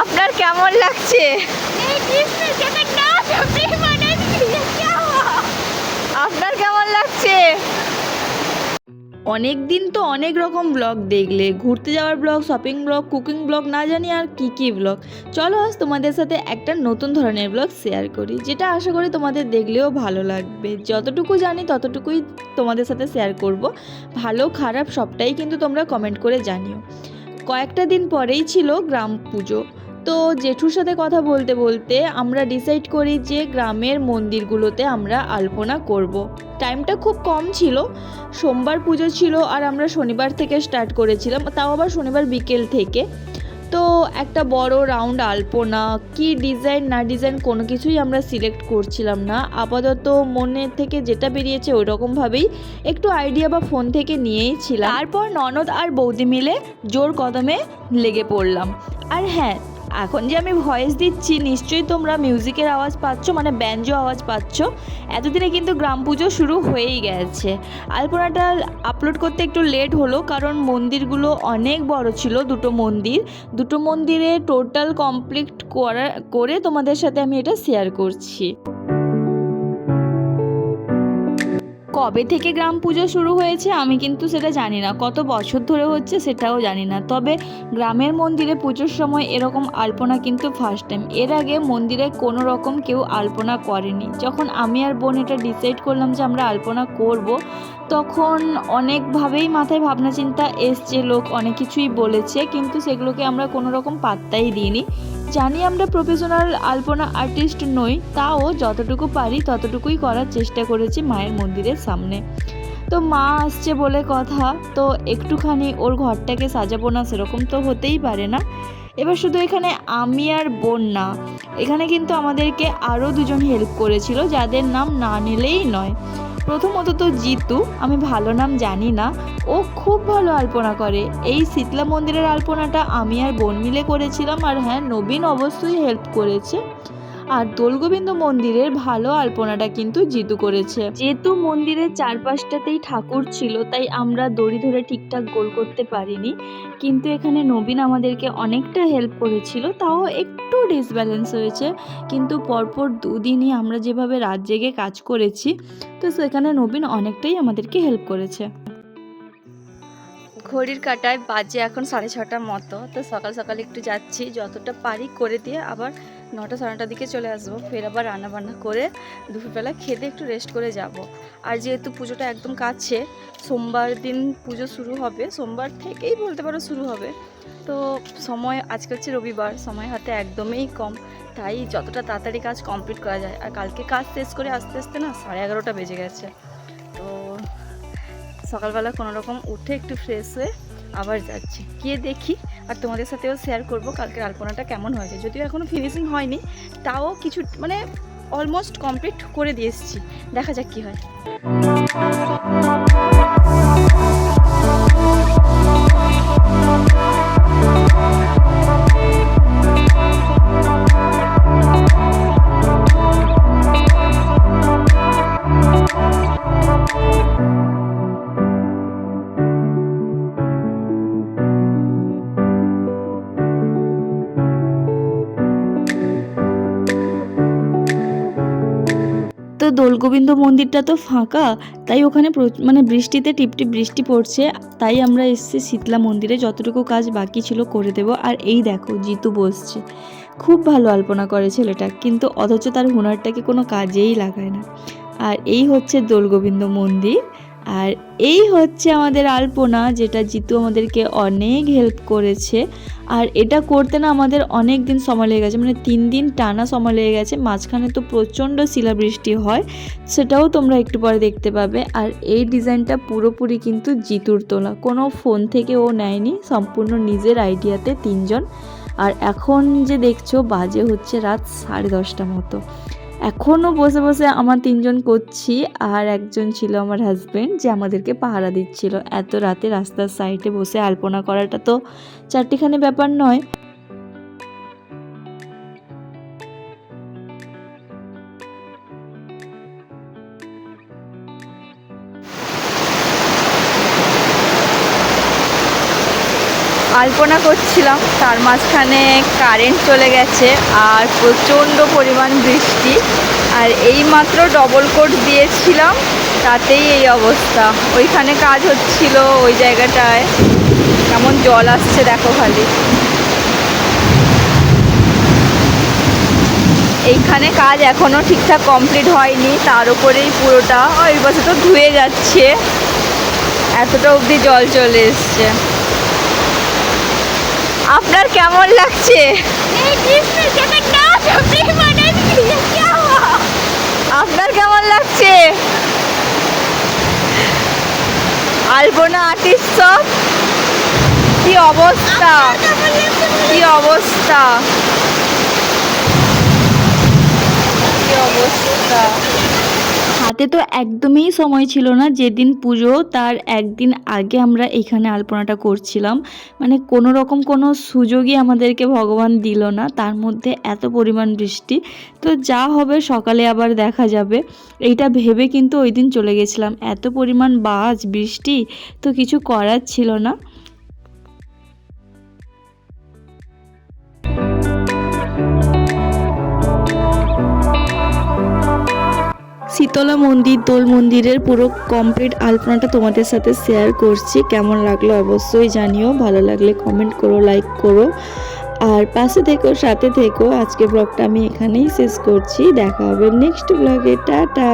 আপনার কেমন লাগছে? আপনার কেমন লাগছে? অনেক দিন তো অনেক রকম ব্লগ দেখলে। ঘুরতে যাওয়ার blog shopping blog cooking blog না জানি আর কি কি ব্লগ চলো আজ তোমাদের সাথে একটা নতুন ধরনের ব্লগ শেয়ার করি যেটা আশা করি তোমাদের দেখলেও ভালো লাগবে। যতটুকু জানি ততটুকুই তোমাদের সাথে শেয়ার করব। ভালো খারাপ সবটাই কিন্তু তোমরা কমেন্ট করে জানিও। কয়েকটা দিন পরেই ছিল গ্রাম পুজো। তো জেঠুর সাথে কথা বলতে বলতে আমরা ডিসাইড করি যে গ্রামের মন্দিরগুলোতে আমরা আলপনা করব। টাইমটা খুব কম ছিল, সোমবার পুজো ছিল আর আমরা শনিবার থেকে স্টার্ট করেছিলাম, তাও আবার শনিবার বিকেল থেকে। তো একটা বড় রাউন্ড আলপনা, কি ডিজাইন না ডিজাইন কোনো কিছুই আমরা সিলেক্ট করছিলাম না। আপাতত মনের থেকে যেটা বেরিয়েছে ওই রকমভাবেই একটু আইডিয়া বা ফোন থেকে নিয়েই ছিলাম। তারপর ননদ আর বৌদি মিলে জোর কদমে লেগে পড়লাম। আর হ্যাঁ এখন যে আমি ভয়েস দিচ্ছি, নিশ্চয়ই তোমরা মিউজিকের আওয়াজ পাচ্ছ মানে ব্যাঞ্জো আওয়াজ পাচ্ছ। এতদিনে কিন্তু গ্রাম পুজো শুরু হয়েই গেছে। আলপনাটা আপলোড করতে একটু লেট হলো, কারণ মন্দিরগুলো অনেক বড় ছিল, দুটো মন্দির। দুটো মন্দিরে টোটাল কমপ্লিট করা, করে তোমাদের সাথে আমি এটা শেয়ার করছি। কবে থেকে গ্রাম পুজো শুরু হয়েছে আমি কিন্তু সেটা জানি না। কত বছর ধরে হচ্ছে সেটাও জানি না। তবে গ্রামের মন্দিরে পুজোর সময় এরকম আলপনা কিন্তু ফার্স্ট টাইম এর আগে মন্দিরে কোনো রকম কেউ আলপনা করেনি। যখন আমি আর বোন এটা ডিসাইড করলাম যে আমরা আলপনা করব, তখন অনেকভাবেই মাথায় ভাবনা চিন্তা এসছে, লোক অনেক কিছুই বলেছে, কিন্তু সেগুলোকে আমরা কোনো রকম পাত্তাই দিইনি। জানি আমরা প্রফেশনাল আলপনা আর্টিস্ট নই, তাও যতটুকু পারি ততটুকুই করার চেষ্টা করেছি মায়ের মন্দিরের সামনে। তো মা আসছে বলে কথা, তো একটুখানি ওর ঘরটাকে সাজাবো না সেরকম তো হতেই পারে না। এবার শুধু এখানে আমি আর বোন না, এখানে কিন্তু আমাদেরকে আরও দুজন হেল্প করেছিল, যাদের নাম না নিলেই নয়। প্রথমত তো জিতু, আমি ভালো নাম জানি না। ও খুব ভালো আলপনা করে। এই শীতলা মন্দিরের আলপনাটা আমি আর বোন মিলে করেছিলাম আর হ্যাঁ নবীন অবশ্যই হেল্প করেছে। আর দোলগোবিন্দ মন্দিরের ভালো আলপনাটা কিন্তু জিতু করেছে। যেহেতু মন্দিরের চারপাশটাতেই ঠাকুর ছিল তাই আমরা দড়ি ধরে ঠিকঠাক গোল করতে পারিনি। কিন্তু এখানে নবীন আমাদেরকে অনেকটা হেল্প করেছিল তাও একটু ডিসব্যালেন্স হয়েছে। কিন্তু পরপর দুদিনই আমরা যেভাবে রাত জেগে কাজ করেছি তো সেখানে নবীন অনেকটাই আমাদেরকে হেল্প করেছে। ঘড়ির কাটায় বাজে এখন সাড়ে ছটার মতো তো সকাল সকাল একটু যাচ্ছি যতটা পারি করে দিয়ে আবার নটা সাড়ে নটার দিকে চলে আসব, ফের আবার রান্না বান্না করে দুপুরবেলা খেতে একটু রেস্ট করে যাব। আর যেহেতু পুজোটা একদম কাছে, সোমবার দিন পুজো শুরু হবে, সোমবার থেকেই বলতে পারো শুরু হবে। তো সময় আজকে হচ্ছে রবিবার, সময় হাতে একদমই কম। তাই যতটা তাড়াতাড়ি কাজ কমপ্লিট করা যায়, আর কালকে কাজ শেষ করে আস্তে আস্তে না সাড়ে এগারোটা বেজে গেছে। তো সকালবেলা কোনো রকম উঠে একটু ফ্রেশ হয়ে আবার যাচ্ছি। গিয়ে দেখি আর তোমাদের সাথেও শেয়ার করব কালকের আলপনাটা কেমন হয়েছে। যদিও এখনও ফিনিশিং হয়নি, তাও কিছু মানে অলমোস্ট কমপ্লিট করে দিয়ে এসেছি। দেখা যাক কী হয়। তো দোলগোবিন্দ মন্দিরটা তো ফাঁকা, তাই ওখানে মানে বৃষ্টিতে টিপটিপ বৃষ্টি পড়ছে, তাই আমরা এসছি শীতলা মন্দিরে, যতটুকু কাজ বাকি ছিল করে দেব। আর এই দেখো, জিতু বসছে। খুব ভালো আলপনা করে ছেলেটা, কিন্তু অথচ তার হুনারটাকে কোনো কাজেই লাগায় না। আর এই হচ্ছে দোলগোবিন্দ মন্দির। আর এই হচ্ছে আমাদের আলপনা, যেটা জিতু আমাদেরকে অনেক হেল্প করেছে। আর এটা করতে না আমাদের অনেক দিন সময় লেগে গেছে মানে তিন দিন টানা সময় লেগে গেছে, মাঝখানে তো প্রচণ্ড শিলাবৃষ্টি হয়, সেটাও তোমরা একটু পরে দেখতে পাবে। আর এই ডিজাইনটা পুরোপুরি কিন্তু জিতুর তোলা, কোনো ফোন থেকে ও নেয়নি, সম্পূর্ণ নিজের আইডিয়াতে তিনজন। আর এখন যে দেখছ, বাজে হচ্ছে রাত সাড়ে দশটা মতো। এখনও বসে বসে আমার তিনজন করছি আর একজন ছিল আমার হাজব্যান্ড যে আমাদেরকে পাহারা দিচ্ছিল। এত রাতে রাস্তার সাইডে বসে আলপনা করাটা তো চারটিখানি ব্যাপার নয়। আলপনা করছিলাম। তার মাঝখানে কারেন্ট চলে গেছে আর প্রচণ্ড পরিমাণ বৃষ্টি। আর এই মাত্র ডবল কোট দিয়েছিলাম, তাতেই এই অবস্থা। ওইখানে কাজ হচ্ছিল ওই জায়গাটায়। কেমন জল আসছে দেখো খালি। এইখানে কাজ এখনও ঠিকঠাক কমপ্লিট হয়নি, তার উপরেই পুরোটা। ওই বছর তো ধুয়ে যাচ্ছে। এতটা অবধি জল চলে এসছে। আপনার কেমন লাগছে? আপনার কেমন লাগছে? আলপনা আর্টিস্ট সব কি অবস্থা? কি অবস্থা? কি অবস্থা? হাতে তো একদমই সময় ছিল না। যেদিন পুজো, তার একদিন আগে আমরা এখানে আলপনাটা করছিলাম। মানে কোনো রকম কোনো সুযোগই আমাদেরকে ভগবান দিল না। তার মধ্যে এত পরিমাণ বৃষ্টি। তো যা হবে সকালে আবার দেখা যাবে। এইটা ভেবে কিন্তু ওই দিন চলে গেছিলাম। এত পরিমাণ বাজ, বৃষ্টি, তো কিছু করার ছিল না। শীতলা মন্দির, দোল মন্দিরের পুরো কমপ্লিট আলপনাটা তোমাদের সাথে শেয়ার করছি। কেমন লাগল অবশ্যই জানিও, ভালো লাগলে কমেন্ট করো লাইক করো। আর পাশে থেকো, সাথে থেকো। আজকে ব্লগটা আমি এখানেই শেষ করছি। দেখা হবে নেক্সট ব্লগে টাটা!